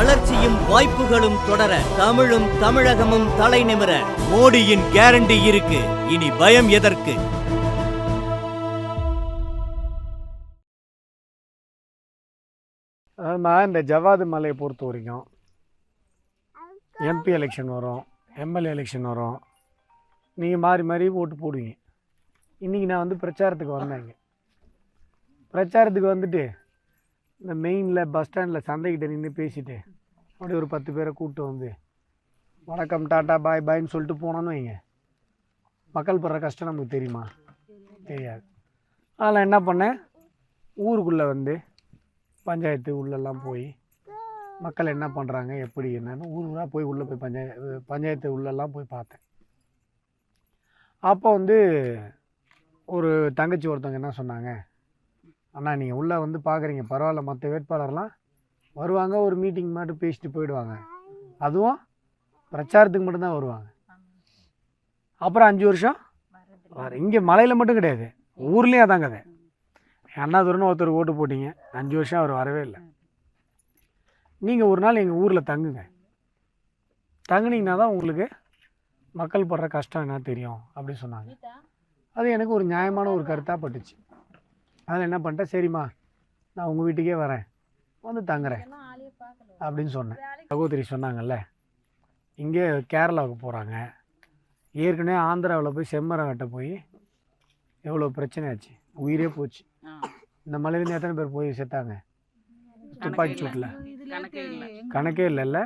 வளர்ச்சியும் வாய்ப்புகளும் தொடர தமிழும் தமிழகமும் தலை நிமிர மோடியின் கேரண்டி இருக்கு. இனி பயம் எதற்கு? நான் இந்த ஜவாது மலையை பொறுத்த வரைக்கும் எம்பி எலெக்ஷன் வரும் எம்எல்ஏ எலெக்ஷன் வரும். நீங்கள் மாறி மாறி ஓட்டு போடுவீங்க. இன்றைக்கி நான் வந்து பிரச்சாரத்துக்கு வந்தேங்க பிரச்சாரத்துக்கு வந்துட்டு இந்த மெயினில் பஸ் ஸ்டாண்டில் சந்தைக்கிட்ட நின்று பேசிட்டு அப்படியே ஒரு பத்து பேரை கூப்பிட்டு வந்து வணக்கம் டாட்டா பாய் பாய்ன்னு சொல்லிட்டு போனோன்னு வைங்க. மக்கள் படுற கஷ்டம் நமக்கு தெரியுமா? தெரியாது. அதில் என்ன பண்ணேன் ஊருக்குள்ளே வந்து பஞ்சாயத்து உள்ளெல்லாம் போய் மக்கள் என்ன பண்ணுறாங்க எப்படி என்னன்னு ஊர் ஊராக போய் உள்ளே போய் பஞ்சாயத்து பஞ்சாயத்து உள்ளெல்லாம் போய் பார்த்தேன். அப்போ வந்து ஒரு தங்கச்சி ஒருத்தவங்க என்ன சொன்னாங்க அண்ணா நீங்கள் உள்ளே வந்து பார்க்குறீங்க பரவாயில்ல மற்ற வேட்பாளர்லாம் வருவாங்க ஒரு மீட்டிங் மட்டும் பேசிட்டு போயிடுவாங்க. அதுவும் பிரச்சாரத்துக்கு மட்டும்தான் வருவாங்க. அப்புறம் அஞ்சு வருஷம் வர இங்கே மலையில் மட்டும் கிடையாது. ஊர்லேயும் அதான் கதை. அண்ணாதுரன்னு ஒருத்தர் ஓட்டு போட்டீங்க. அஞ்சு வருஷம் அவர் வரவே இல்லை. நீங்கள் ஒரு நாள் எங்கள் ஊரில் தங்குங்க. தங்குனீங்கன்னா தான் உங்களுக்கு மக்கள் படுற கஷ்டம் என்ன தெரியும் அப்படின்னு சொன்னாங்க. அது எனக்கு ஒரு நியாயமான ஒரு கருத்தாக பட்டுச்சு. அதில் என்ன பண்ணிட்டேன் சரிம்மா நான் உங்கள் வீட்டுக்கே வரேன். வந்து தங்குறேன் அப்படின்னு சொன்னேன். சகோதரி சொன்னாங்கல்ல இங்கே கேரளாவுக்கு போகிறாங்க ஏற்கனவே ஆந்திராவில் போய் செம்மரம் வெட்ட போய் எவ்வளோ பிரச்சனை ஆச்சு உயிரே போச்சு. இந்த மலையிலேருந்து எத்தனை பேர் போய் செத்தாங்க? துப்பாக்கி சூட்டில். கணக்கே இல்ல. இல்லைல்ல.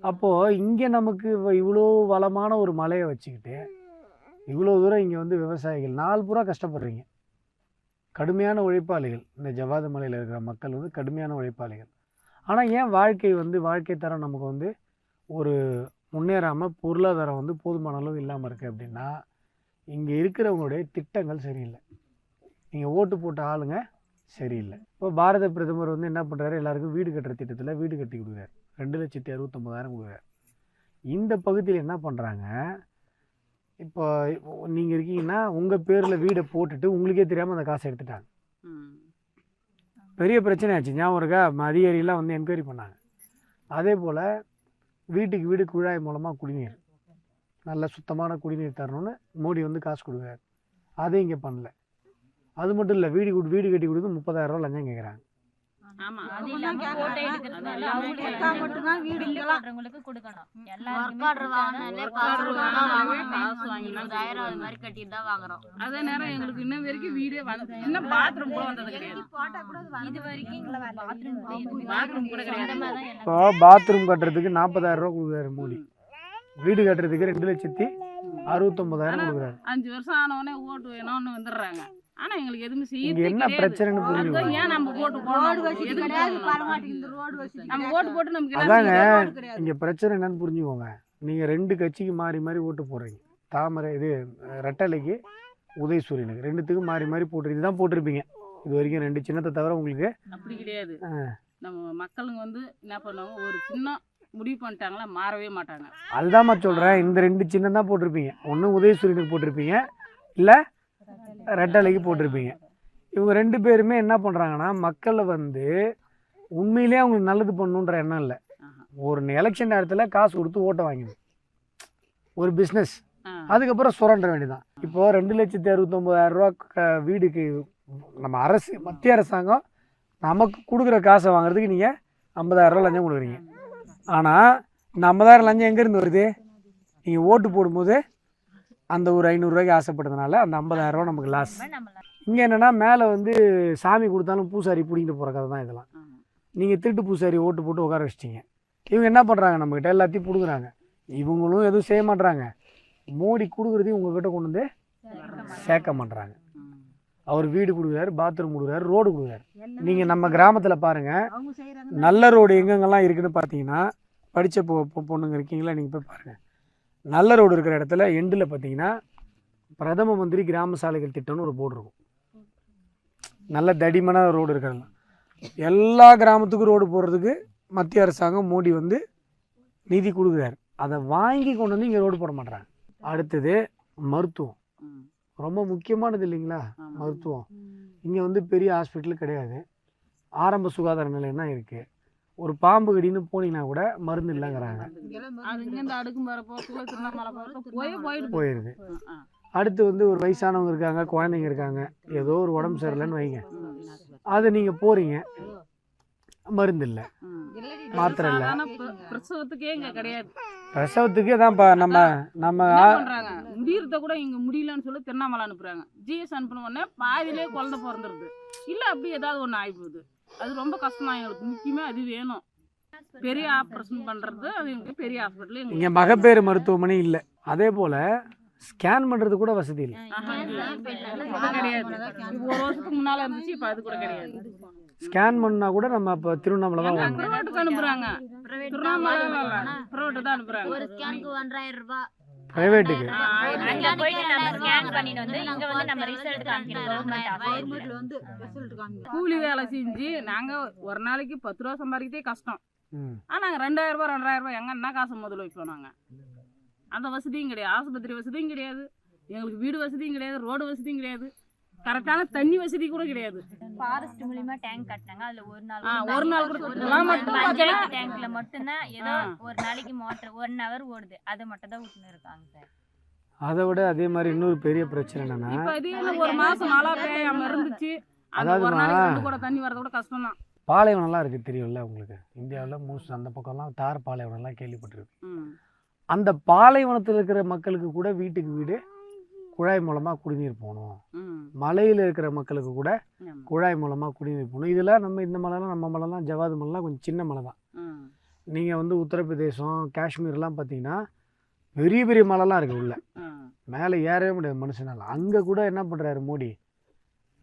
அப்போது இங்கே நமக்கு இவ- இவ்வளோ வளமான ஒரு மலையை வச்சுக்கிட்டு இவ்வளோ தூரம் இங்கே வந்து விவசாயிகள் நாள் பூரா கஷ்டப்படுறீங்க. கடுமையான உழைப்பாளிகள். இந்த ஜவாது மலையில் இருக்கிற மக்கள் வந்து கடுமையான உழைப்பாளிகள். ஆனால் ஏன் வாழ்க்கை வந்து வாழ்க்கை தரம் நமக்கு வந்து ஒரு முன்னேறாமல் பொருளாதாரம் வந்து போதுமான அளவு இல்லாமல் இருக்குது அப்படின்னா இங்கே இருக்கிறவங்களுடைய திட்டங்கள் சரியில்லை. நீங்கள் ஓட்டு போட்ட ஆளுங்க சரியில்லை. இப்போ பாரத பிரதமர் வந்து என்ன பண்ணுறாரு எல்லாருக்கும் வீடு கட்டுற திட்டத்தில் வீடு கட்டி கொடுக்குறாரு. ரெண்டு லட்சத்தி அறுபத்தொம்பதாயிரம் கொடுக்குறாரு. இந்த பகுதியில் என்ன பண்ணுறாங்க இப்போ நீங்கள் இருக்கீங்கன்னா உங்கள் பேரில் வீடை போட்டுட்டு உங்களுக்கே தெரியாமல் அந்த காசை எடுத்துட்டாங்க. பெரிய பிரச்சனை ஆச்சு. ஞாபகம் இருக்கா? அதிகாரிலாம் வந்து என்கொயரி பண்ணாங்க. அதே போல் வீட்டுக்கு வீடு குழாய் மூலமாக குடிநீர். நல்ல சுத்தமான குடிநீர் தரணும்னு மோடி வந்து காசு கொடுக்குறாரு. அதை இங்கே பண்ணல. அது மட்டும் இல்லை வீடு வீடு கட்டி கொடுத்து முப்பதாயிரம் ரூபா லஞ்சம் கேட்குறாங்க. அது நேரம் எங்களுக்கு இன்ன வரைக்கும் வீடே வந்து இன்னும் பாத்ரூம் கூட வந்தது கிடையாது. இப்போ பாத்ரூம் கட்டுறதுக்கு நாற்பதாயிரம் ரூபா கொடுக்குறாரு மோடி. வீடு கட்டுறதுக்கு ரெண்டு லட்சத்தி அறுபத்தொம்பதாயிரம் கொடுக்குறாரு. அஞ்சு வருஷம் ஆனவொடனே ஓட்டு வேணும்னு வந்துடுறாங்க. ஆனா எங்களுக்கு எதுவுமே செய்யறதே என்ன பிரச்சனைன்னு அதுதான் புரிஞ்சுக்கோங்க ஏன் நம்ம ஓட்டு ரோடு வசதி கிடையாது? பரமாட்டேங்குது ரோடு வசதி நம்ம. ஓட்டு போட்டு நமக்கு என்ன அதாங்க. இங்கே பிரச்சனை என்னன்னு புரிஞ்சுக்கோங்க. நீங்கள் ரெண்டு கட்சிக்கு மாறி மாறி ஓட்டு போடுறீங்க. தாமரை இது ரெட்டலைக்கு உதயசூரியனுக்கு ரெண்டுத்துக்கும் மாறி மாறி போட்டு இதுதான் போட்டிருப்பீங்க. இது வரைக்கும் ரெண்டு சின்னத்தை தவிர உங்களுக்கு அப்படி கிடையாது. ஆ. நம்ம மக்களுங்க வந்து என்ன பண்ணுவாங்க? ஒரு சின்ன முடிவு பண்ணிட்டாங்களா மாறவே மாட்டாங்க. அதுதாம்மா சொல்கிறேன் இந்த ரெண்டு சின்னம் தான் போட்டிருப்பீங்க. ஒன்று உதயசூரியனுக்கு போட்டிருப்பீங்க. இல்லை ரெட்டலைக்கு போட்டிருப்பீங்க. இவங்க ரெண்டு பேருமே என்ன பண்ணுறாங்கன்னா மக்களை வந்து உண்மையிலேயே அவங்களுக்கு நல்லது பண்ணணுன்ற எண்ணம் இல்லை. ஒரு எலெக்ஷன் நேரத்தில் காசு கொடுத்து ஓட்டை வாங்கிடும். ஒரு பிஸ்னஸ். அதுக்கப்புறம் சுரண்ட வேண்டியதான் இப்போ ரெண்டு லட்சத்தி அறுபத்தொம்பதாயிரம் ரூபா க- வீடுக்கு நம்ம அரசு மத்திய அரசாங்கம் நமக்கு கொடுக்குற காசை வாங்குறதுக்கு நீங்கள் ஐம்பதாயிரம் ரூபா லஞ்சம் கொடுக்குறீங்க. ஆனால் இந்த ஐம்பதாயிரம் லஞ்சம் எங்கேருந்து வருது? நீங்கள் ஓட்டு போடும்போது அந்த ஒரு ஐநூறுரூவாய்க்கு ஆசைப்பட்டதுனால அந்த ஐம்பதாயிரம் ரூபா நமக்கு லாஸ் இங்கே என்னென்னா மேலே வந்து சாமி கொடுத்தாலும் பூசாரி பிடிங்கிட்டு போகிற கதை தான் இதெல்லாம். நீங்கள் திருட்டு பூசாரி ஓட்டு போட்டு உட்கார வச்சிட்டீங்க. இவங்க என்ன பண்ணுறாங்க நம்மக்கிட்ட எல்லாத்தையும் பிடுங்குறாங்க. இவங்களும் எதுவும் செய்ய மாட்றாங்க. மோடி கொடுக்குறதையும் உங்ககிட்ட கொண்டு வந்து சேர்க்க மாட்றாங்க. ம். அவர் வீடு கொடுக்குறாரு பாத்ரூம் கொடுக்குறாரு ரோடு கொடுக்குறாரு. நீங்கள் நம்ம கிராமத்தில் பாருங்கள் நல்ல ரோடு எங்கெங்கெல்லாம் இருக்குன்னு பார்த்தீங்கன்னா படித்த பொ- பொண்ணுங்க இருக்கீங்களா? நீங்கள் போய் பாருங்கள் நல்ல ரோடு இருக்கிற இடத்துல எண்டில் பார்த்தீங்கன்னா பிரதம மந்திரி கிராம சாலைகள் திட்டம்னு ஒரு போர்டு இருக்கும். நல்ல தடிமனான ரோடு இருக்கிறதெல்லாம் எல்லா கிராமத்துக்கும் ரோடு போடுறதுக்கு மத்திய அரசாங்கம் மோடி வந்து நிதி கொடுக்குறாரு. அதை வாங்கி கொண்டு வந்து இங்கே ரோடு போட மாட்றாங்க. அடுத்தது மருத்துவம். ரொம்ப முக்கியமானது இல்லைங்களா. மருத்துவம். இங்கே வந்து பெரிய ஹாஸ்பிட்டல் கிடையாது. ஆரம்ப சுகாதார நிலையம் தான் இருக்குது ஒரு பாம்பு கடின்னு போனீங்கன்னா கூட மருந்து இல்லைங்கிறாங்க. அது இங்கேருந்து அடுக்குமார போக்குள்ள திருவண்ணாமலை போகிறப்ப போய் போயிடுது. போயிடுது ஆ, அடுத்து வந்து ஒரு வயசானவங்க இருக்காங்க குழந்தைங்க இருக்காங்க ஏதோ ஒரு உடம்பு சரியில்லைன்னு வைங்க. அது நீங்கள் போகிறீங்க மருந்து இல்லை. மாத்திரை இல்லை. பிரசவத்துக்கே இங்க கிடையாது. பிரசவத்துக்கே தான் இப்போ நம்ம நம்ம என்ன பண்றாங்க? முடியறத கூட இங்க முடியலன்னு சொல்லி திருவண்ணாமலை அனுப்புறாங்க. ஜிஎஸ் அனுப்பின உடனே பாதியிலே குழந்தை பிறந்துருது. இல்ல அப்படி ஏதாவது ஒண்ணு ஆகி போகுது அது ரொம்ப கஷ்டம் எங்களுக்கு. முக்கியமா அது வேணும். பெரிய ஆப்ரேஷன் பண்றது அது பெரிய ஹாஸ்பிட்டல் இங்கே மகப்பேறு மருத்துவமனை இல்லை. அதே போல் ஸ்கேன் பண்ணுறது கூட வசதி இல்லை. கிடையாது. ஒரு வருஷத்துக்கு முன்னால இருந்துச்சு இப்ப அது கூட கிடையாது. ஸ்கேன் பண்ணால் கூட நம்ம இப்போ திருவண்ணாமலை தான் அனுப்புறாங்க. Private திருவண்ணாமலை தான் தான் அனுப்புறாங்க. ஒரு ஸ்கேனுக்கு ஒன்றாயிரம் ரூபாய். ப்ரைவேட்டுக்கு ஆ, ஆயிரம் அங்க ரூபாய். போயிட்டு நம்ம ஸ்கேன் பண்ணிட்டு வந்து இங்க வந்து நம்ம ரிசல்ட் காமிக்கணும். கவர்மெண்ட் கவர்மெண்ட்ல வந்து ரிசல்ட் காமிக்கும் கூலி வேலை செஞ்சு நாங்க ஒரு நாளைக்கு பத்து ரூபா சம்பாதிக்கிறதே கஷ்டம். ஆனா நாங்க ரெண்டாயிரம் ரூபாய் ரெண்டாயிரம் ரூபாய் எங்க என்ன காசு முதல்ல வைப்போம் நாங்க? அந்த வசதியும் கிடையாது. ஆஸ்பத்திரி வசதியும் கிடையாது. எங்களுக்கு வீடு வசதியும் கிடையாது. ரோடு வசதியும் கிடையாது. கரெக்டான தண்ணி வசதி கூட கிடையாது. ஃபாரஸ்ட் மூலியமா டேங்க் கட்டினாங்க. அதுல ஒரு நாள் ஒரு நாள். கூட நாள் மட்டும் டேங்க்ல மட்டும்தான் ஏதோ. ஒரு நாளைக்கு மோட்டர் ஒன் ஹவர் ஓடுது. அதை மட்டும் தான் விட்டுன்னு இருக்காங்க சார். அதை விட அதே மாதிரி இன்னொரு பெரிய பிரச்சனை என்னன்னா இப்ப ஒரு மாசம் மழை பெய்யாம இருந்துச்சு. அந்த ஒரு நாளைக்கு ரெண்டு கூட தண்ணி வரது கூட கஷ்டம் தான் பாலைவனம்லாம் இருக்குது தெரியும்ல உங்களுக்கு? இந்தியாவில் மோஸ்ட் அந்த பக்கம்லாம் தார் பாலைவனம்லாம் கேள்விப்பட்டிருக்கு அந்த பாலைவனத்தில் இருக்கிற மக்களுக்கு கூட வீட்டுக்கு வீடு குழாய் மூலமாக குடிநீர் போகணும். மலையில் இருக்கிற மக்களுக்கு கூட குழாய் மூலமாக குடிநீர் போகணும். இதெல்லாம் நம்ம இந்த மலைலாம் நம்ம மலைலாம் ஜவாது மலைலாம் கொஞ்சம் சின்ன மலை தான். நீங்கள் வந்து உத்தரப்பிரதேசம் காஷ்மீர்லாம் பார்த்தீங்கன்னா பெரிய பெரிய மலைலாம் இருக்குது உள்ள. மேலே ஏறவே முடியாது மனுஷனால. அங்கே கூட என்ன பண்ணுறாரு மோடி?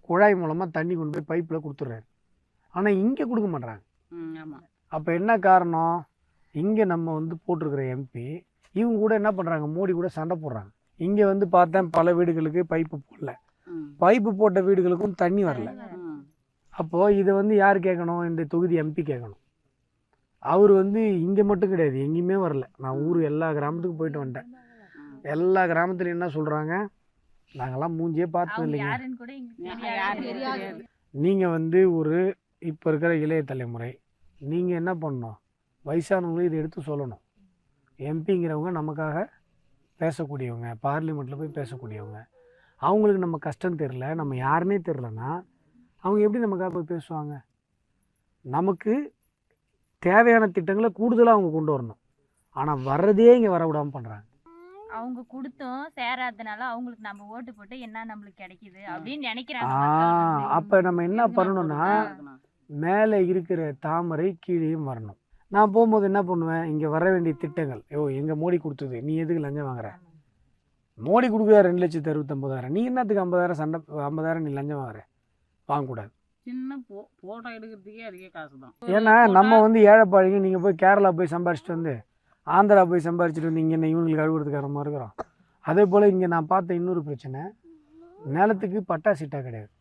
குழாய் மூலமாக தண்ணி கொண்டு போய் பைப்பில் கொடுத்துட்றாரு. ஆனால் இங்கே கொடுக்க மாட்றாங்க. அப்போ என்ன காரணம்? இங்கே நம்ம வந்து போட்டிருக்கிற எம்பி இவங்க கூட என்ன பண்ணுறாங்க மோடி கூட சண்டை போடுறாங்க. இங்கே வந்து பார்த்தேன் பல வீடுகளுக்கு பைப்பு போடல. பைப்பு போட்ட வீடுகளுக்கும் தண்ணி வரல. அப்போது இதை வந்து யார் கேட்கணும்? இந்த தொகுதி எம்பி கேட்கணும். அவர் வந்து இங்கே மட்டும் கிடையாது எங்கேயுமே வரல. நான் ஊர் எல்லா கிராமத்துக்கும் போயிட்டு வந்துட்டேன். எல்லா கிராமத்துலையும் என்ன சொல்கிறாங்க நாங்கெல்லாம் மூஞ்சியே பார்த்தது இல்லைங்க. நீங்கள் வந்து ஒரு இப்போ இருக்கிற இளைய தலைமுறை நீங்கள் என்ன பண்ணணும்? வயசானவங்களும் இதை எடுத்து சொல்லணும். எம்பிங்கிறவங்க நமக்காக பேசக்கூடியவங்க பார்லிமெண்ட்டில் போய் பேசக்கூடியவங்க. அவங்களுக்கு நம்ம கஷ்டம் தெரில நம்ம யாருன்னே தெரிலனா அவங்க எப்படி நமக்காக போய் பேசுவாங்க? நமக்கு தேவையான திட்டங்களை கூடுதலாக அவங்க கொண்டு வரணும். ஆனால் வர்றதே இங்கே வர விடாமல் பண்ணுறாங்க அவங்க கொடுத்தும் சேராதனால அவங்களுக்கு நம்ம ஓட்டு போட்டு என்ன நம்மளுக்கு கிடைக்குது அப்படின்னு நினைக்கிறாங்க. அப்போ நம்ம என்ன பண்ணணும்னா மேலே இருக்கிற தாமரை கீழேயும் வரணும். நான் போகும்போது என்ன பண்ணுவேன்? இங்கே வர வேண்டிய திட்டங்கள். ஐயோ எங்கள் மோடி கொடுத்தது. நீ எதுக்கு லஞ்சம் வாங்குற? மோடி கொடுக்குறாரு ரெண்டு லட்சத்து அறுபத்தொம்பதாயிரம் நீ என்னத்துக்கு ஐம்பதாயிரம் சண்டை ஐம்பதாயிரம் நீ லஞ்சம் வாங்குற? வாங்கக்கூடாது ஏன்னா நம்ம வந்து ஏழைப்பாழிங்க நீங்கள் போய் கேரளா போய் சம்பாரிச்சிட்டு வந்து ஆந்திரா போய் சம்பாரிச்சிட்டு வந்து இங்கே என்ன இவங்களுக்கு அழுகுறதுக்கார மாதிரி இருக்கிறோம். அதே போல் இங்கே நான் பார்த்த இன்னொரு பிரச்சனை நிலத்துக்கு பட்டா சீட்டா கிடையாது.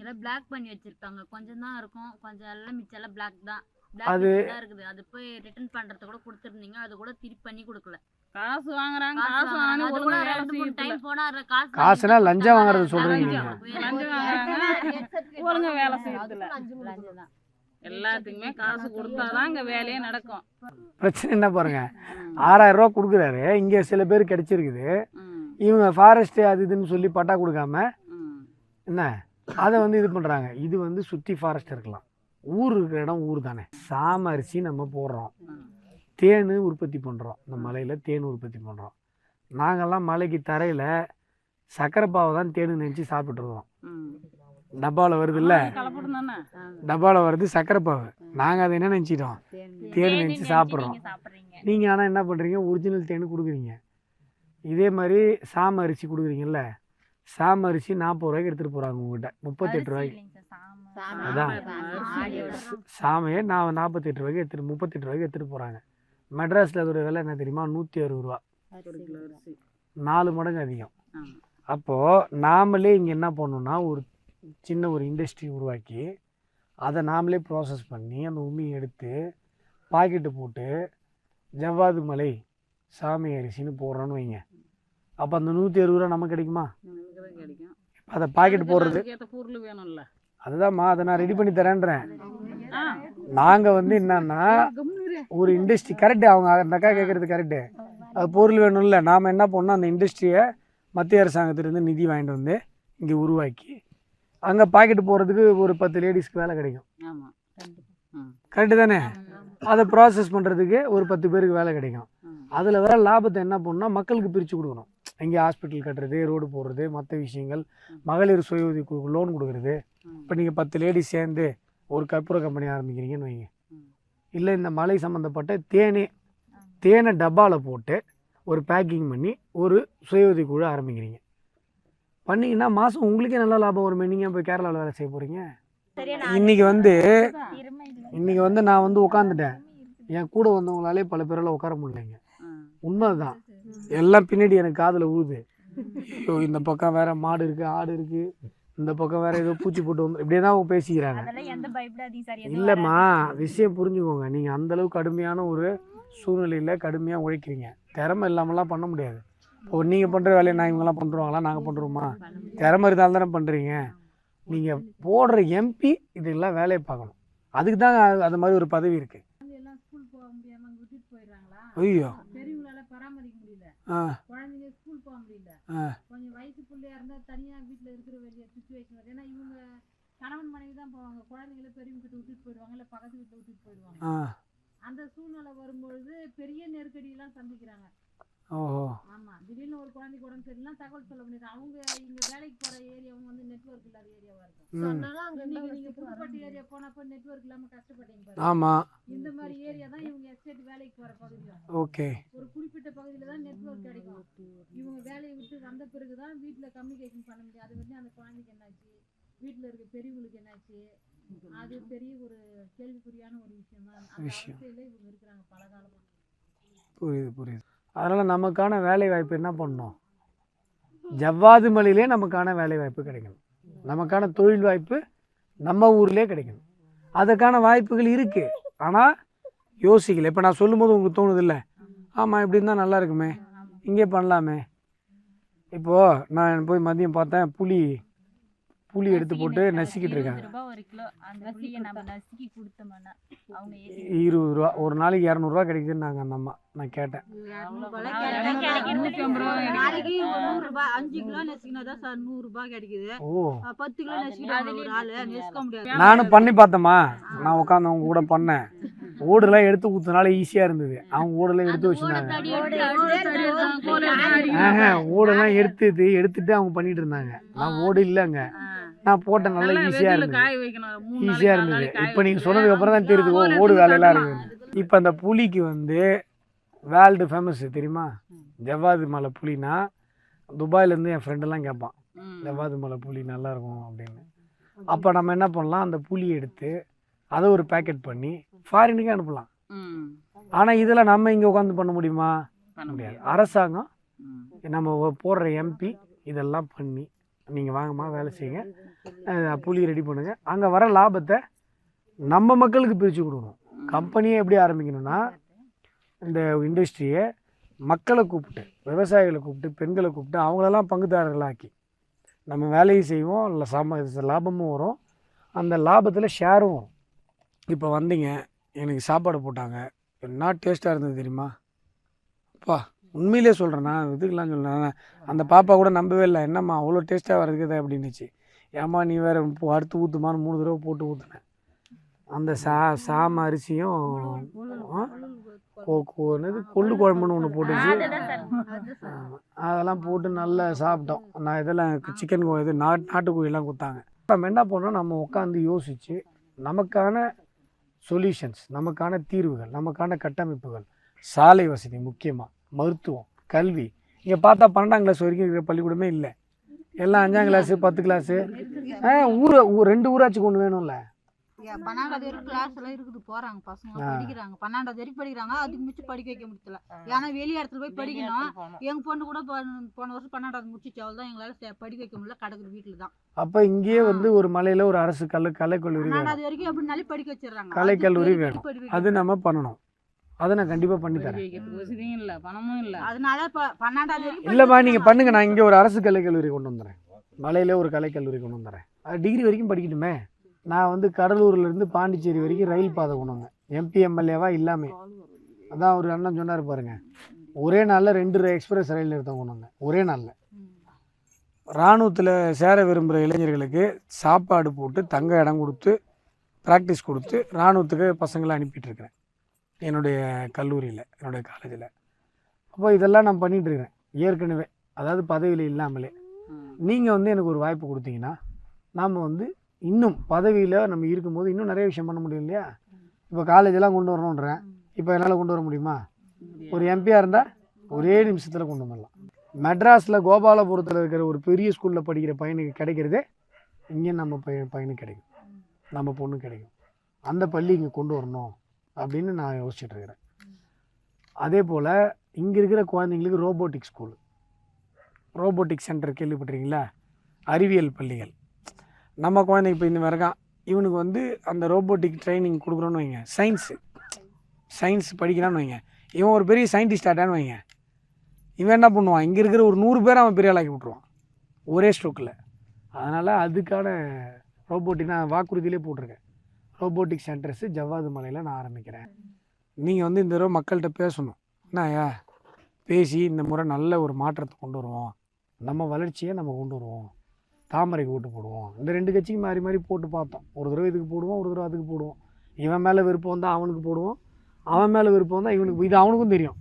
எல்லாம் பிளாக் பண்ணி வச்சிருக்காங்க. கொஞ்சம் தான் இருக்கும். கொஞ்சம் எல்லாம் மிச்சம் எல்லாம் பிளாக் தான். அது- இருக்குது. அது போய் ரிட்டர்ன் பண்றது கூட கொடுத்துருந்தீங்க. அது கூட திருப்பி பண்ணி கொடுக்கல. காசு வாங்குறாங்க. காசு. வாங்கி கூட வேலை ரெண்டு மூணு செய்யறதில்ல. டைம் போனா அது காசு காசுனா லஞ்சம் வாங்குறது. சொல்றீங்க லஞ்சம் வாங்குறாங்க. ஒழுங்கா வேலை தான். எல்லாத்துக்குமே காசு கொடுத்தாதான் இங்க வேலையே நடக்கும். பிரச்சனை என்ன பாருங்க? ஆறாயிரம் ரூபா கொடுக்குறாரு. இங்கே சில பேர் கிடைச்சிருக்குது. இவங்க ஃபாரஸ்ட்டு அது இதுன்னு சொல்லி பட்டா கொடுக்காம. என்ன? அதை வந்து இது பண்ணுறாங்க இது வந்து சுற்றி ஃபாரஸ்ட் இருக்கலாம். ஊர் இருக்கிற இடம் ஊர் தானே சாம அரிசி நம்ம போடுறோம். தேன் உற்பத்தி பண்ணுறோம் இந்த மலையில் தேன் உற்பத்தி பண்ணுறோம் நாங்கள்லாம் மலைக்கு தரையில் சக்கரைப்பாவை தான் தேனு நினச்சி சாப்பிட்ருக்கோம் ம். டப்பாவில் கலப்படம் தானே? டப்பாவில் வருது சக்கரைப்பாவு நாங்கள் அதை என்ன நினச்சிட்டோம்? தேன் நினச்சி சாப்பிட்றோம். நீங்கள் ஆனால் என்ன பண்ணுறீங்க ஒரிஜினல் தேன் கொடுக்குறீங்க. இதே மாதிரி சாம அரிசி கொடுக்குறீங்கல்ல? சாம அரிசி நாற்பது ரூபாய்க்கு எடுத்துகிட்டு போகிறாங்க உங்ககிட்ட. முப்பத்தெட்டு ரூபாய்க்கு. அதான். சாமையை நான் நாற்பத்தெட்டு ரூபாய்க்கு எடுத்துட்டு முப்பத்தெட்டு ரூபாய்க்கு எடுத்துகிட்டு போகிறாங்க மெட்ராஸில் அதோட விலை என்ன தெரியுமா? நூற்றி அறுபது ரூபா. ஒரு கிலோ அரிசி. நாலு மடங்கு அதிகம். அப்போது நாமளே இங்கே என்ன பண்ணணும்னா ஒரு சின்ன ஒரு இண்டஸ்ட்ரி உருவாக்கி அதை நாமளே ப்ராசஸ் பண்ணி அந்த உமியை எடுத்து பாக்கெட்டு போட்டு ஜவ்வாது மலை சாமி அரிசின்னு போடுறோன்னு வைங்க. அப்போ அந்த நூற்றி அறுபது ரூபா நமக்கு கிடைக்குமா? நமக்கு தான் கிடைக்கும். அதை பாக்கெட் போடுறது. பொருள் வேணும்ல. அதுதான்மா அதை நான் ரெடி பண்ணி தரேன்றேன். நாங்கள் வந்து என்னன்னா ஒரு இண்டஸ்ட்ரி கரெக்டு அவங்க அந்த அக்கா கேட்குறது கரெக்டு அது பொருள் வேணும்ல நாம் என்ன பண்ணோம் அந்த இண்டஸ்ட்ரியை மத்திய அரசாங்கத்திலேருந்து நிதி வாங்கிட்டு வந்து இங்கே உருவாக்கி அங்கே பாக்கெட் போகிறதுக்கு ஒரு பத்து லேடிஸ்க்கு வேலை கிடைக்கும். கரெக்டு தானே? அதை ப்ராசஸ் பண்ணுறதுக்கு ஒரு பத்து பேருக்கு வேலை கிடைக்கும். அதில் வர லாபத்தை என்ன பண்ணால் மக்களுக்கு பிரித்து கொடுக்கணும். இங்கே ஹாஸ்பிட்டல் கட்டுறது ரோடு போடுறது மற்ற விஷயங்கள் மகளிர் சுய உதவி லோன் கொடுக்குறது. இப்போ நீங்கள் பத்து லேடிஸ் சேர்ந்து ஒரு கற்பூர கம்பெனி ஆரம்பிக்கிறீங்கன்னு வைங்க. இல்லை இந்த மலை சம்மந்தப்பட்ட தேனே தேனை டப்பாவில் போட்டு ஒரு பேக்கிங் பண்ணி ஒரு சுய உதவி குழு ஆரம்பிக்கிறீங்க. பண்ணீங்கன்னா மாதம் உங்களுக்கே நல்ல லாபம் வருமே. நீங்கள் போய் கேரளாவில் வேலை செய்ய போகிறீங்க இன்னைக்கு வந்து. இன்னைக்கு வந்து நான் வந்து உட்காந்துட்டேன் என் கூட வந்தவங்களாலே பல பேரால உட்கார முடியலைங்க. உண்மைதான். எல்லாம் பின்னாடி எனக்கு காதில் உழுது ஐயோ இந்த பக்கம் வேற மாடு இருக்கு ஆடு இருக்கு. இந்த பக்கம் வேற ஏதோ பூச்சி போட்டு வந்து இப்படியே தான் பேசிக்கிறாங்க. சார் எதுவும் இல்லைம்மா விஷயம் புரிஞ்சுக்கோங்க. நீங்கள் அந்த அளவுக்கு கடுமையான ஒரு சூழ்நிலையில் கடுமையாக உழைக்கிறீங்க. திறமை இல்லாமலாம் பண்ண முடியாது. இப்போ நீங்கள் பண்ணுற வேலையை நான் இவங்கெல்லாம் பண்ணுறோங்களா நாங்கள் பண்ணுறோமா திறமை இருந்தாலும் தானே பண்ணுறீங்க நீங்கள் போடுற எம்பி இதெல்லாம் வேலையை பார்க்கணும். அதுக்கு தான் அது மாதிரி ஒரு பதவி இருக்குது எல்லாம் ஸ்கூல் போக முடியாம அங்க விட்டுட்டு போயிடுறாங்களா? ஐயோ. பெரியவங்களால பராமரிக்க முடியல. ஆ. குழந்தைங்க ஸ்கூல் போக முடியல. ஆ. சுச்சுவேஷன் வருது. ஏன்னா இவங்க கணவன் மனைவி தான் போவாங்க. குழந்தைங்கள பெரியவங்க கிட்ட விட்டுட்டு போயிடுவாங்க. இல்ல பக்கத்து வீட்டுல விட்டுட்டு போயிடுவாங்க. அந்த சூழ்நிலை வரும்பொழுது பெரிய நெருக்கடி எல்லாம் சந்திக்கிறாங்க. ஓஹோ. ஆமா. திடீர்னு ஒரு குழந்தைக்கு உடம்பு சரியில்லைனா தகவல் சொல்ல முடியாது. அவங்க இங்க வேலைக்கு போற ஏரியாவும் வந்து நெட்வொர்க் இல்லாத ஏரியாவா இருக்கும். இன்னைக்கு நீங்க புதுப்பட்டு ஏரியா போனப்ப நெட்வொர்க் இல்லாம கஷ்டப்பட்டீங்க பாருங்க. ஆமாம் இந்த மாதிரி ஏரியா தான் இவங்க எஸ்டேட் வேலைக்கு போற பகுதியும் ஓகே. ஒரு குறிப்பிட்ட பகுதியில தான் நெட்வொர்க் கிடைக்கும். இவங்க வேலையை விட்டு வந்த பிறகு தான் வீட்டில் கம்யூனிகேஷன் பண்ண முடியும். அது வந்து அந்த குழந்தைக்கு என்னாச்சு? வீட்டில் இருக்க பெரியவங்களுக்கு என்னாச்சு? அது பெரிய ஒரு கேள்விக்குறியான ஒரு விஷயம் தான் அந்த. அவஸ்தையில இவங்க இருக்கிறாங்க பல காலமா புரியுது புரியுது. அதனால் நமக்கான வேலை வாய்ப்பு என்ன பண்ணணும்? ஜவ்வாது மலையிலே நமக்கான வேலை வாய்ப்பு கிடைக்கணும். நமக்கான தொழில் வாய்ப்பு நம்ம ஊர்லேயே கிடைக்கணும். அதுக்கான வாய்ப்புகள் இருக்குது ஆனால் யோசிக்கல. இப்போ நான் சொல்லும்போது உங்களுக்கு தோணுது இல்லை ஆமாம் இப்படி இருந்தால் நல்லா இருக்குமே. இங்கே பண்ணலாமே. இப்போது நான் போய் மதியம் பார்த்தேன் புளி புளி எடுத்து போட்டு நசுக்கிட்டு இருக்காங்க. இருபது ரூபா ஒரு நாளைக்கு இரநூறுவா கிடைக்குதுன்னாங்க அந்த அம்மா. நான் கேட்டேன். நானும் பண்ணி பார்த்தேம்மா. நான் உட்காந்து அவங்க கூட பண்ணேன். ஓடுலாம் எடுத்து ஊத்துனால ஈஸியாக இருந்தது. அவங்க ஓடெல்லாம் எடுத்து வச்சுருந்தாங்க. எடுத்து எடுத்து எடுத்து ஓடெல்லாம் எடுத்துட்டு எடுத்துட்டு அவங்க பண்ணிட்டு இருந்தாங்க. நான் ஓடு இல்லைங்க. நான் போட்டேன் நல்லா ஈஸியாக இருந்தது ஈஸியாக இருந்தது இப்போ நீங்கள். சொன்னதுக்கு அப்புறம் தான் தெரியுது ஓ ஓடு வேலையெல்லாம். இருக்குது இப்போ அந்த புலிக்கு வந்து வேர்ல்டு ஃபேமஸ் தெரியுமா ஜவ்வாது மலை புலினா துபாயிலேருந்து என் ஃப்ரெண்டெல்லாம் கேட்பான். ஜவ்வாது மலை புளி நல்லா இருக்கும் அப்படின்னு அப்போ நம்ம என்ன பண்ணலாம் அந்த புளியை எடுத்து அதை ஒரு பேக்கெட் பண்ணி ஃபாரினுக்கே அனுப்பலாம். ஆனால் இதில் நம்ம இங்கே உட்காந்து பண்ண முடியுமா பண்ண முடியாது. அரசாங்கம். நம்ம போடுற எம்பி இதெல்லாம் பண்ணி நீங்கள் வாங்கம்மா வேலை செய்யுங்க. அஹ் புளி ரெடி பண்ணுங்கள் அங்கே வர லாபத்தை நம்ம மக்களுக்கு பிரித்து கொடுக்கணும். கம்பெனியை எப்படி ஆரம்பிக்கணும்னா இந்த இண்டஸ்ட்ரியை மக்களை கூப்பிட்டு விவசாயிகளை கூப்பிட்டு பெண்களை கூப்பிட்டு அவங்களெல்லாம் பங்குதாரர்களாக்கி நம்ம வேலையும் செய்வோம் இல்லை சம லாபமும் வரும். அந்த லாபத்தில் ஷேரும் வரும். இப்போ வந்தீங்க எனக்கு சாப்பாடு போட்டாங்க. என்ன டேஸ்ட்டாக இருந்தது தெரியுமா? அப்பா உண்மையிலே சொல்கிறேன் நான் இதுக்கெல்லாம் சொல்கிறேன் அந்த பாப்பா கூட நம்பவே இல்லை. என்னம்மா அவ்வளோ டேஸ்ட்டாக வருது அப்படின்னுச்சு. ஏம்மா நீ வேறு அடுத்து ஊற்றுமான்னு மூணு தடவை போட்டு ஊற்றுனேன் அந்த சா சாம அரிசியும் கோ என்னது? கொள்ளு குழம்புன்னு ஒன்று போட்டுச்சு. அதெல்லாம் போட்டு நல்லா சாப்பிட்டோம். நான் இதெல்லாம் சிக்கன் இது நாட் நாட்டுக்கோழிலாம் கொடுத்தாங்க நம்ம என்ன பண்ணோம்? நம்ம உட்காந்து யோசித்து நமக்கான சொல்யூஷன்ஸ் நமக்கான தீர்வுகள் நமக்கான கட்டமைப்புகள் சாலை வசதி முக்கியமாக மருத்துவம் கல்வி. இங்கே பார்த்தா பன்னெண்டாம் கிளாஸ் வரைக்கும் இருக்கிற பள்ளிக்கூடமே இல்லை. எல்லாம் அஞ்சாம் கிளாஸு பத்து கிளாஸு ஆ ஊர் ரெண்டு ஊராட்சிக்கு ஒன்று வேணும்ல? ஏன் பன்னெண்டாவது வரைக்கும் கிளாஸ் எல்லாம் இருக்குது. போறாங்க பசங்க. படிக்கிறாங்க. பன்னெண்டாவது வரைக்கும் படிக்கிறாங்க. அதுக்கு மிச்சம் படிக்க வைக்க முடியல. ஏன்னா வெளி இடத்துல போய் படிக்கணும். எங்க பொண்ணு கூட போன போன வருஷம் பன்னெண்டாவது முடிச்சிச்சு. அவள் தான் எங்களால படிக்க வைக்க முடியல. கிடக்குது வீட்டுல தான் அப்போ இங்கேயே வந்து ஒரு மலையில் ஒரு அரசு கலை கலைக்கல்லூரி பன்னெண்டாவது வரைக்கும் எப்படினாலே படிக்க வச்சிடுறாங்க. கலைக்கல்லூரி வேணும். அது நம்ம பண்ணணும். அதை நான் கண்டிப்பாக பண்ணி தரேன். இல்ல பணமும் இல்ல அதனால ப- பன்னெண்டாவது வரைக்கும் இல்லைம்மா படிக்க நீங்கள். பண்ணுங்க. நான் இங்கே ஒரு அரசு கலைக்கல்லூரி கொண்டு வந்துடுறேன் மலையில ஒரு கலைக்கல்லூரி கொண்டு வந்துடுறேன் அது டிகிரி வரைக்கும் படிக்கட்டுமே. நான் வந்து கடலூர்லேருந்து பாண்டிச்சேரி வரைக்கும் ரயில் பாதை கொண்டு வந்தேன். எம்பி எம்எல்ஏவா இல்லாமல் அதான் ஒரு அண்ணன் சொன்னார் பாருங்க. ஒரே நாளில் ரெண்டு எக்ஸ்பிரஸ் ரயில் நிறுத்தம் கொண்டு வந்தேன். ஒரே நாளில். இராணுவத்தில் சேர விரும்புகிற இளைஞர்களுக்கு சாப்பாடு போட்டு தங்க இடம் கொடுத்து ப்ராக்டிஸ் கொடுத்து இராணுவத்துக்கு பசங்களை அனுப்பிட்டுருக்கிறேன் என்னுடைய கல்லூரியில் என்னுடைய காலேஜில் அப்போ இதெல்லாம் நான் பண்ணிகிட்டு இருக்கிறேன். ஏற்கனவே. அதாவது பதவியில் இல்லாமலே. நீங்கள் வந்து எனக்கு ஒரு வாய்ப்பு கொடுத்தீங்கன்னா நாம் வந்து இன்னும் பதவியில் நம்ம இருக்கும்போது இன்னும் நிறைய விஷயம் பண்ண முடியும் இல்லையா? இப்போ காலேஜெல்லாம் கொண்டு வரணுன்றேன். இப்போ என்னால் கொண்டு வர முடியுமா? ஒரு எம்பியாக இருந்தால் ஒரே நிமிஷத்தில் கொண்டு வந்துடலாம். மெட்ராஸில் கோபாலபுரத்தில் இருக்கிற ஒரு பெரிய ஸ்கூலில் படிக்கிற பையனுக்கு கிடைக்கிறதே இங்கே நம்ம பையன் பையனுக்கு கிடைக்கும். நம்ம பொண்ணு கிடைக்கும். அந்த பள்ளி இங்கே கொண்டு வரணும். அப்படின்னு நான் யோசிச்சுட்டு இருக்கிறேன். அதே போல் இங்கே இருக்கிற குழந்தைங்களுக்கு ரோபோட்டிக் ஸ்கூல் ரோபோட்டிக் சென்டர் கேள்விப்பட்டிருக்கீங்களா? அறிவியல் பள்ளிகள். நம்ம குழந்தைங்க இப்போ இந்த இருக்கான். இவனுக்கு வந்து அந்த ரோபோட்டிக் ட்ரைனிங் கொடுக்குறோன்னு வைங்க. சயின்ஸு சயின்ஸ் படிக்கிறான்னு வைங்க. இவன் ஒரு பெரிய சயின்டிஸ்ட் ஆட்டான்னு வைங்க. இவன் என்ன பண்ணுவான்? இங்கே இருக்கிற ஒரு நூறு பேர் அவன் பெரிய ஆளாக்கி விட்ருவான் ஒரே ஸ்ட்ரோக்கில் அதனால் அதுக்கான ரோபோட்டிக் நான் வாக்குறுதியிலே போட்டிருக்கேன். ரோபோட்டிக் சென்டர்ஸு ஜவ்வாது மலையில் நான் ஆரம்பிக்கிறேன். நீங்கள் வந்து இந்த தடவை மக்கள்கிட்ட பேசணும். என்னயா பேசி இந்த முறை நல்ல ஒரு மாற்றத்தை கொண்டு வருவோம். நம்ம வளர்ச்சியை நம்ம கொண்டு வருவோம். தாமரைக்கு ஓட்டு போடுவோம். இந்த ரெண்டு கட்சிக்கு மாறி மாறி போட்டு பார்த்தோம். ஒரு தடவை இதுக்கு போடுவோம் ஒரு தடவை அதுக்கு போடுவோம். இவன் மேலே விருப்பம் வந்தால் அவனுக்கு போடுவோம். அவன் மேலே விருப்பம் வந்தால் இவனுக்கு இது அவனுக்கும் தெரியும்.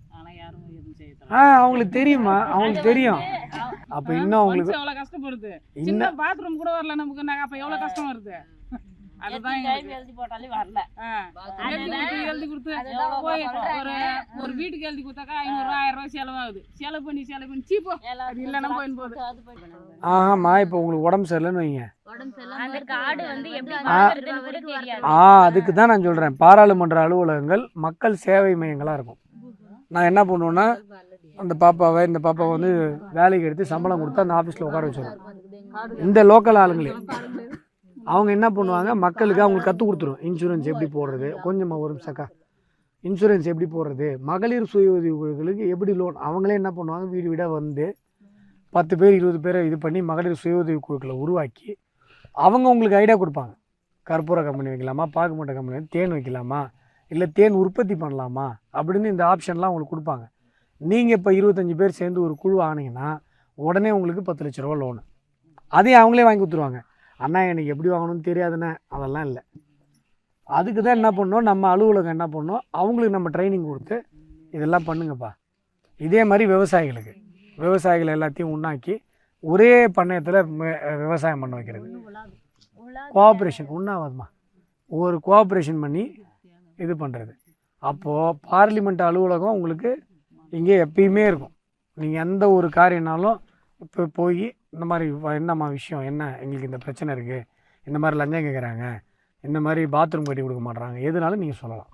ஆ அவங்களுக்கு தெரியுமா? அவங்களுக்கு தெரியும். அப்போ இன்னும் அவங்களுக்கு கஷ்டப்படுது. இன்னும் பாத்ரூம் கூட வரல நமக்கு. அப்ப எவ்வளவு கஷ்டம் வருது. எழுதி போட்டாலே வரல. ஆ, எழுதி கொடுத்து போய். ஒரு ஒரு வீட்டுக்கு எழுதி கொடுத்தாக்கா ஐநூறு ரூபாய் ஆயிரம் ரூபாய் செலவாகுது. செலவு பண்ணி செலவு பண்ணி. சீப்போ அது இல்லைன்னா போயின்னு போகுது. ஆஹாம்மா இப்போ உங்களுக்கு உடம்பு சரியில்லைன்னு வைங்க. உடம்பு சரியில்லாம அந்த இருக்கு. கார்டு வந்து எப்படி வந்து வாங்குறதுன்னு கூட வரைக்கும் தெரியாது. ஆ அதுக்கு தான் நான் சொல்கிறேன் பாராளுமன்ற அலுவலகங்கள் மக்கள் சேவை மையங்களாக இருக்கும். நான் என்ன பண்ணுவேன்னா அந்த பாப்பாவை இந்த பாப்பாவை வந்து வேலைக்கு எடுத்து சம்பளம் கொடுத்து அந்த ஆஃபீஸில் உட்கார வச்சிருவேன். இந்த லோக்கல் ஆளுங்களே. அவங்க என்ன பண்ணுவாங்க? மக்களுக்கு அவங்க கற்றுக் கொடுத்துரும். இன்சூரன்ஸ் எப்படி போடுறது? கொஞ்சமாக ஒரு நிமிஷக்கா இன்சூரன்ஸ் எப்படி போடுறது? மகளிர் சுய உதவி குழுக்களுக்கு எப்படி லோன் அவங்களே என்ன பண்ணுவாங்க? வீடு வீடாக வந்து பத்து பேர் இருபது பேரை இது பண்ணி மகளிர் சுய உதவி குழுக்களை உருவாக்கி அவங்க உங்களுக்கு ஐடியா கொடுப்பாங்க. கற்பூர கம்பெனி வைக்கலாமா? பாக்குமட்டை கம்பெனி தேன் வைக்கலாமா? இல்லை தேன் உற்பத்தி பண்ணலாமா? அப்படின்னு இந்த ஆப்ஷன்லாம் உங்களுக்கு கொடுப்பாங்க. நீங்கள் இப்போ இருபத்தஞ்சி பேர் சேர்ந்து ஒரு குழு ஆனீங்கன்னா உடனே உங்களுக்கு பத்து லட்ச ரூபா லோனு அதையும் அவங்களே வாங்கி கொடுத்துருவாங்க. அண்ணா எனக்கு எப்படி வாங்கணும்னு தெரியாதுண்ணே. அதெல்லாம் இல்லை. அதுக்கு தான் என்ன பண்ணோம்? நம்ம அலுவலகம் என்ன பண்ணோம்? அவங்களுக்கு நம்ம ட்ரைனிங் கொடுத்து இதெல்லாம் பண்ணுங்கப்பா. இதே மாதிரி விவசாயிகளுக்கு. விவசாயிகள் எல்லாத்தையும் உண்ணாக்கி ஒரே பண்ணையத்தில் விவசாயம் பண்ண வைக்கிறது. கோஆப்ரேஷன் உண்ணாவதுமா ஒரு கோஆப்ரேஷன் பண்ணி இது பண்ணுறது அப்போது பார்லிமெண்ட் அலுவலகம் உங்களுக்கு இங்கே எப்பயுமே இருக்கும். நீங்கள் எந்த ஒரு காரியம்னாலும் இப்போ போய் இந்த மாதிரி என்னம்மா விஷயம்? என்ன? எங்களுக்கு இந்த பிரச்சனை இருக்குது இந்த மாதிரி லஞ்சம் கேட்குறாங்க இந்த மாதிரி பாத்ரூம் கட்டி கொடுக்க மாட்றாங்க. எதுனாலும் நீங்கள் சொல்லலாம்.